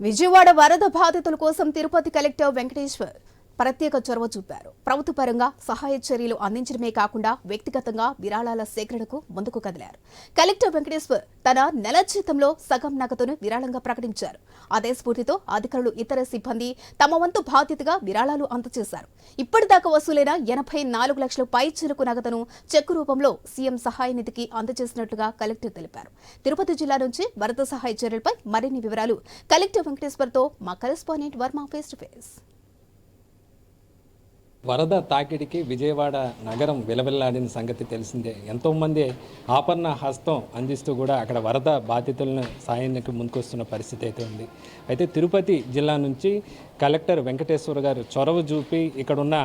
విజయవాడ వరద బాధితుల కోసం తిరుపతి కలెక్టర్ వెంకటేశ్వర్ ప్రత్యేక చొరవ చూపారు. ప్రభుత్వ పరంగా సహాయ చర్యలు అందించడమే కాకుండా వ్యక్తిగతంగా విరాళాల సేకరణకు ముందుకు కదిలారు. కలెక్టర్ వెంకటేశ్వర్ తన నెల జీతంలో సగం నగదును విరాళంగా ప్రకటించారు. అదే స్ఫూర్తితో అధికారులు ఇతర సిబ్బంది తమ వంతు బాధ్యతగా విరాళాలు అందజేశారు. ఇప్పటిదాకా వసూలైన ఎనభై నాలుగు లక్షల పై చిరుకు నగదును చెక్కు రూపంలో సీఎం సహాయ నిధికి అందజేసినట్లుగా కలెక్టర్ తెలిపారు. తిరుపతి జిల్లా నుంచి వరద సహాయ చర్యలపై మరిన్ని వివరాలు కలెక్టర్ వెంకటేశ్వర్తో మా correspondent Varma face to face. వరద తాకిడికి విజయవాడ నగరం విలవిల్లాడిన సంగతి తెలిసిందే. ఎంతోమంది ఆపన్న హస్తం అందిస్తూ కూడా అక్కడ వరద బాధితులను సాయానికి ముందుకొస్తున్న పరిస్థితి అయితే ఉంది. అయితే తిరుపతి జిల్లా నుంచి కలెక్టర్ వెంకటేశ్వర గారు చొరవ చూపి ఇక్కడున్న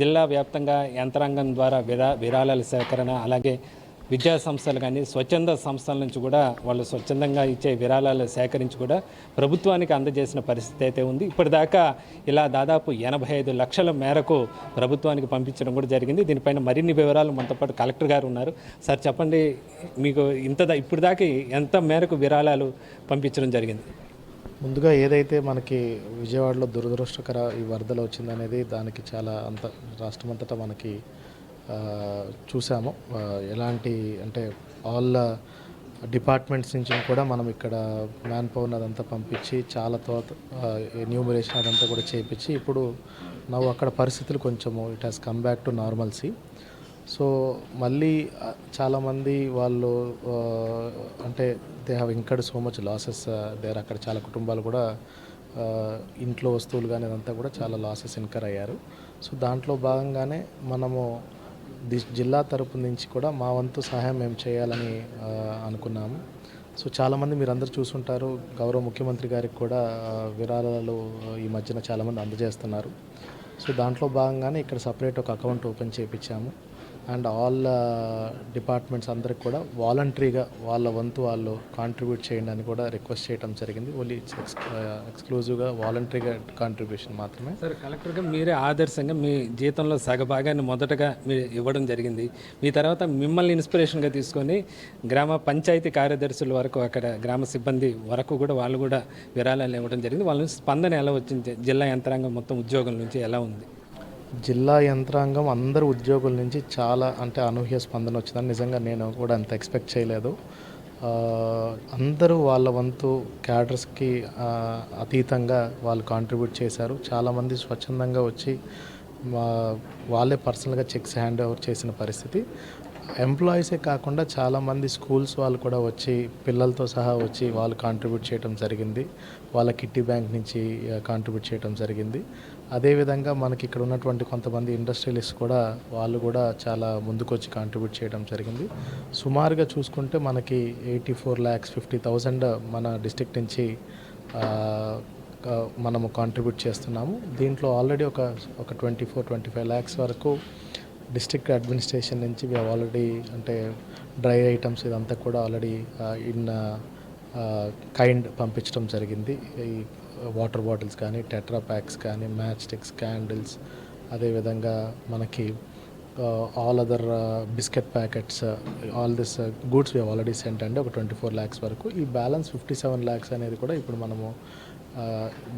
జిల్లా వ్యాప్తంగా యంత్రాంగం ద్వారా విరా విరాళాల సేకరణ అలాగే విద్యా సంస్థలు కానీ స్వచ్ఛంద సంస్థల నుంచి కూడా వాళ్ళు స్వచ్ఛందంగా ఇచ్చే విరాళాలు సేకరించి కూడా ప్రభుత్వానికి అందజేసిన పరిస్థితి అయితే ఉంది. ఇప్పటిదాకా ఇలా దాదాపు ఎనభై ఐదు లక్షల మేరకు ప్రభుత్వానికి పంపించడం కూడా జరిగింది. దీనిపైన మరిన్ని వివరాలు మనతో పాటు కలెక్టర్ గారు ఉన్నారు. సార్ చెప్పండి మీకు ఇంత దా- దాకా ఎంత మేరకు విరాళాలు పంపించడం జరిగింది? ముందుగా ఏదైతే మనకి విజయవాడలో దురదృష్టకర ఈ వరదలు వచ్చిందనేది దానికి చాలా అంత రాష్ట్రమంతటా మనకి చూసాము. ఎలాంటి అంటే ఆల్ డిపార్ట్మెంట్స్ నుంచి కూడా మనం ఇక్కడ మ్యాన్ పవర్ అదంతా పంపించి చాలా తర్వాత ఎన్యూమరేషన్ అదంతా కూడా చేయించి ఇప్పుడు నవ్వు అక్కడ పరిస్థితులు కొంచెము it has come back to normalcy so మళ్ళీ చాలామంది వాళ్ళు అంటే they have incurred so much losses there అక్కడ చాలా కుటుంబాలు కూడా ఇంట్లో వస్తువులు కానీ అదంతా కూడా చాలా లాసెస్ ఇన్కర్ అయ్యారు. సో దాంట్లో భాగంగానే మనము జిల్లా తరపు నుంచి కూడా మా వంతు సహాయం మేము చేయాలని అనుకున్నాము. సో చాలామంది మీరు అందరు చూసుంటారు. గౌరవ ముఖ్యమంత్రి గారికి కూడా విరాళాలు ఈ మధ్యన చాలామంది అందజేస్తున్నారు. సో దాంట్లో భాగంగానే ఇక్కడ సపరేట్ ఒక అకౌంట్ ఓపెన్ చేయించాము అండ్ ఆల్ డిపార్ట్మెంట్స్ అందరికి కూడా వాలంటరీగా వాళ్ళ వంతు వాళ్ళు కాంట్రిబ్యూట్ చేయండి అని కూడా రిక్వెస్ట్ చేయడం జరిగింది. ఓన్లీ ఎక్స్క్లూజివ్గా వాలంటరీగా కాంట్రిబ్యూషన్ మాత్రమే. సార్ కలెక్టర్గా మీరే ఆదర్శంగా మీ జీతంలో సగభాగాన్ని మొదటగా మీరు ఇవ్వడం జరిగింది. మీ తర్వాత మిమ్మల్ని ఇన్స్పిరేషన్గా తీసుకొని గ్రామ పంచాయతీ కార్యదర్శుల వరకు అక్కడ గ్రామ సిబ్బంది వరకు కూడా వాళ్ళు కూడా విరాళాలు ఇవ్వడం జరిగింది. వాళ్ళ స్పందన ఎలా వచ్చింది? జిల్లా యంత్రాంగం మొత్తం ఉద్యోగం నుంచి ఎలా ఉంది? జిల్లా యంత్రాంగం అందరు ఉద్యోగుల నుంచి చాలా అంటే అనూహ్య స్పందన వచ్చిందని నిజంగా నేను కూడా అంత ఎక్స్పెక్ట్ చేయలేదు. అందరూ వాళ్ళ వంతు క్యాడర్స్కి అతీతంగా వాళ్ళు కాంట్రిబ్యూట్ చేశారు. చాలామంది స్వచ్ఛందంగా వచ్చి వాళ్ళే పర్సనల్గా చెక్స్ హ్యాండ్ ఓవర్ చేసిన పరిస్థితి. ఎంప్లాయీసే కాకుండా చాలామంది స్కూల్స్ వాళ్ళు కూడా వచ్చి పిల్లలతో సహా వచ్చి వాళ్ళు కాంట్రిబ్యూట్ చేయడం జరిగింది. వాళ్ళ కిట్టి బ్యాంక్ నుంచి కాంట్రిబ్యూట్ చేయడం జరిగింది. అదేవిధంగా మనకి ఇక్కడ ఉన్నటువంటి కొంతమంది ఇండస్ట్రియలిస్ట్ కూడా వాళ్ళు కూడా చాలా ముందుకొచ్చి కాంట్రిబ్యూట్ చేయడం జరిగింది. సుమారుగా చూసుకుంటే మనకి eighty four lakhs fifty thousand మన డిస్టిక్ నుంచి మనము కాంట్రిబ్యూట్ చేస్తున్నాము. దీంట్లో ఆల్రెడీ ఒక ఒక twenty four twenty five lakhs వరకు డిస్ట్రిక్ట్ అడ్మినిస్ట్రేషన్ నుంచి మేము ఆల్రెడీ అంటే డ్రై ఐటమ్స్ ఇదంతా కూడా ఆల్రెడీ ఇన్ కైండ్ పంపించడం జరిగింది. ఈ వాటర్ బాటిల్స్ కానీ టెట్రా ప్యాక్స్ కానీ మ్యాచ్ స్టిక్స్ క్యాండిల్స్ అదేవిధంగా మనకి all other biscuit packets all this goods we already sent అండి. ఒక ట్వంటీ ఫోర్ ల్యాక్స్ వరకు. ఈ బ్యాలెన్స్ ఫిఫ్టీ సెవెన్ ల్యాక్స్ అనేది కూడా ఇప్పుడు మనము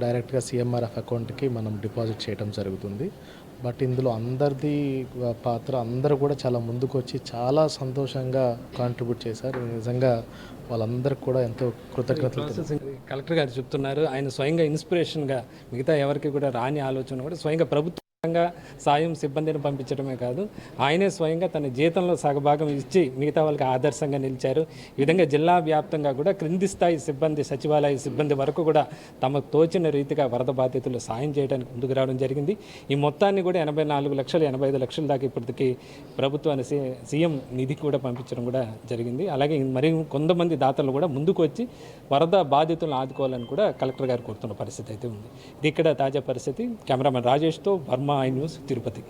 డైరెక్ట్గా సిఎంఆర్ఎఫ్ అకౌంట్కి మనం డిపాజిట్ చేయడం జరుగుతుంది. బట్ ఇందులో అందరిది పాత్ర అందరూ కూడా చాలా ముందుకు వచ్చి చాలా సంతోషంగా కాంట్రిబ్యూట్ చేశారు. నిజంగా వాళ్ళందరికీ కూడా ఎంతో కృతజ్ఞతలు కలెక్టర్ గారు చెప్తున్నారు ఆయన స్వయంగా ఇన్స్పిరేషన్గా మిగతా ఎవరికి కూడా రాని ఆలోచన కూడా స్వయంగా ప్రభుత్వంగా సాయం సిబ్బందిని పంపించడమే కాదు ఆయనే స్వయంగా తన జీతంలో సగభాగం ఇచ్చి మిగతా వాళ్ళకి ఆదర్శంగా నిలిచారు. ఈ విధంగా జిల్లా వ్యాప్తంగా కూడా క్రింది స్థాయి సిబ్బంది సచివాలయ సిబ్బంది వరకు కూడా తమకు తోచిన రీతిగా వరద బాధితులు సాయం చేయడానికి ముందుకు రావడం జరిగింది. ఈ మొత్తాన్ని కూడా ఎనభై నాలుగు లక్షలు ఎనభై ఐదు లక్షల దాకా ఇప్పటికి ప్రభుత్వాన్ని సీ- సీఎం నిధి కూడా పంపించడం కూడా జరిగింది. అలాగే మరి కొంతమంది దాతలు కూడా ముందుకు వచ్చి వరద బాధితులను ఆదుకోవాలని కూడా కలెక్టర్ గారు కోరుతున్న పరిస్థితి అయితే ఉంది. ఇది ఇక్కడ తాజా పరిస్థితి. Cameraman రాజేష్తో Varma I news Tirupati